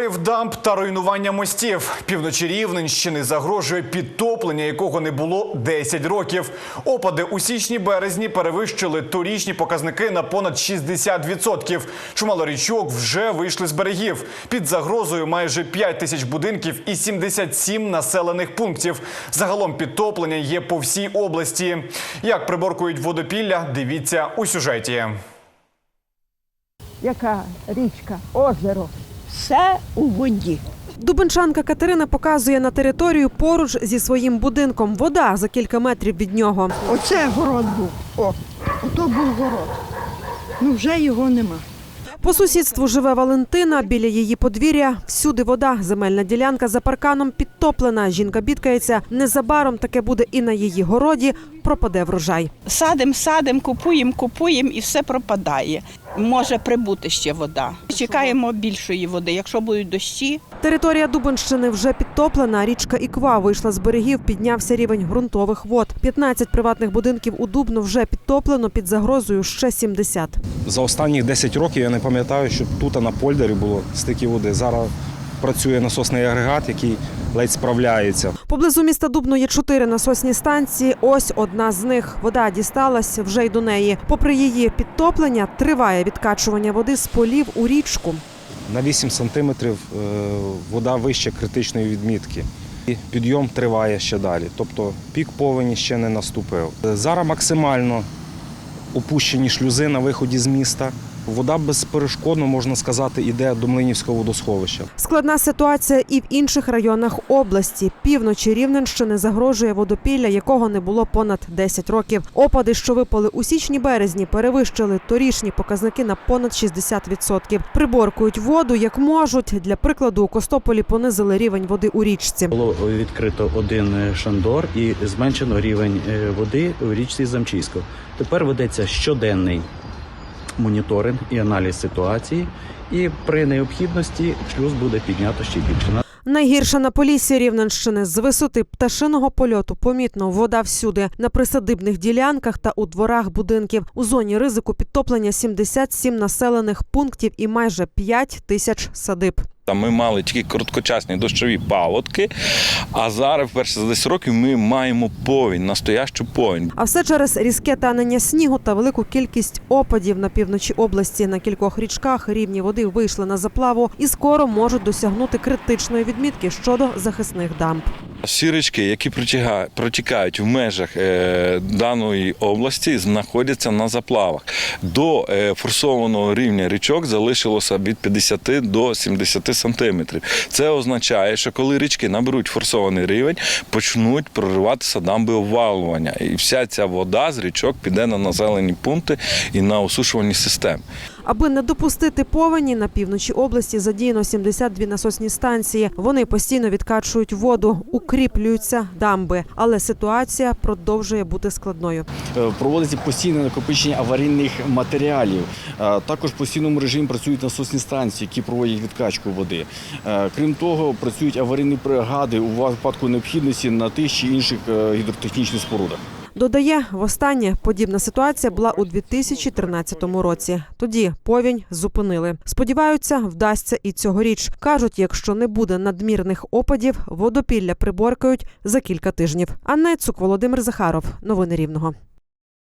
Прорив дамб та руйнування мостів. Півночі Рівненщини загрожує підтоплення, якого не було 10 років. Опади у січні-березні перевищили торічні показники на понад 60%. Чимало річок вже вийшли з берегів. Під загрозою майже 5 тисяч будинків і 77 населених пунктів. Загалом підтоплення є по всій області. Як приборкують водопілля, дивіться у сюжеті. яка річка, озеро, все у воді. Дубенчанка Катерина показує на територію поруч зі своїм будинком. Вода за кілька метрів від нього. Оце город був. О, ото був город. Ну вже його нема. По сусідству живе Валентина. Біля її подвір'я всюди вода. Земельна ділянка за парканом підтоплена. Жінка бідкається. Незабаром таке буде і на її городі. Пропаде врожай. Садим, садим, купуємо, купуємо і все пропадає. Може прибути ще вода. Чекаємо більшої води. Якщо будуть дощі, Територія Дубенщини вже підтоплена. Річка Іква вийшла з берегів. Піднявся рівень ґрунтових вод. 15 приватних будинків у Дубно вже підтоплено. Під загрозою ще 70. За останні 10 років я не пам'ятаю, щоб тут на польдері було стільки води. Зараз працює насосний агрегат, який ледь справляється. Поблизу міста Дубно є чотири насосні станції. Ось одна з них. Вода дісталась вже й до неї. Попри її підтоплення, триває відкачування води з полів у річку. На 8 сантиметрів е, вода вище критичної відмітки. І підйом триває ще далі. Тобто пік повені ще не наступив. Е, Зараз максимально опущені шлюзи на виході з міста. Вода безперешкодно, можна сказати, йде до Млинівського водосховища. Складна ситуація і в інших районах області. Півночі Рівненщини загрожує водопілля, якого не було понад 10 років. Опади, що випали у січні-березні, перевищили торішні показники на понад 60%. Приборкують воду як можуть. Для прикладу, у Костополі понизили рівень води у річці. Було відкрито один е, шандор і зменшено рівень е, води у річці Замчисько. Тепер ведеться щоденний моніторинг і аналіз ситуації, і при необхідності шлюз буде піднято ще більше. Найгірше на полісі Рівненщини з висоти пташиного польоту помітно вода всюди на присадибних ділянках та у дворах будинків. У зоні ризику підтоплення 77 населених пунктів і майже 5 тисяч садиб. Ми мали тільки короткочасні дощові паводки, а зараз, вперше за 10 років, ми маємо повінь, настоящу повінь. А все через різке танення снігу та велику кількість опадів на півночі області. На кількох річках рівні води вийшли на заплаву і скоро можуть досягнути критичної відмітки щодо захисних дамб. Всі річки, які протікають в межах е, даної області, знаходяться на заплавах. До е, форсованого рівня річок залишилося від 50 до 70 сантиметрів. Це означає, що коли річки наберуть форсований рівень, почнуть прориватися дамби обвалування. І вся ця вода з річок піде на населені пункти і на осушувальні системи. Аби не допустити повені на півночі області задіяно 72 насосні станції. Вони постійно відкачують воду, укріплюються дамби, але ситуація продовжує бути складною. Е, проводиться постійне накопичення аварійних матеріалів. Е, Також в постійному режимі працюють насосні станції, які проводять відкачку води. Е, Крім того, працюють аварійні бригади у випадку необхідності на тих чи інших гідротехнічних спорудах. Додає, востаннє подібна ситуація була у 2013 році. Тоді повінь зупинили. Сподіваються, вдасться і цьогоріч. кажуть, якщо не буде надмірних опадів, водопілля приборкають за кілька тижнів. Анна Цук, Володимир Захаров. Новини Рівного.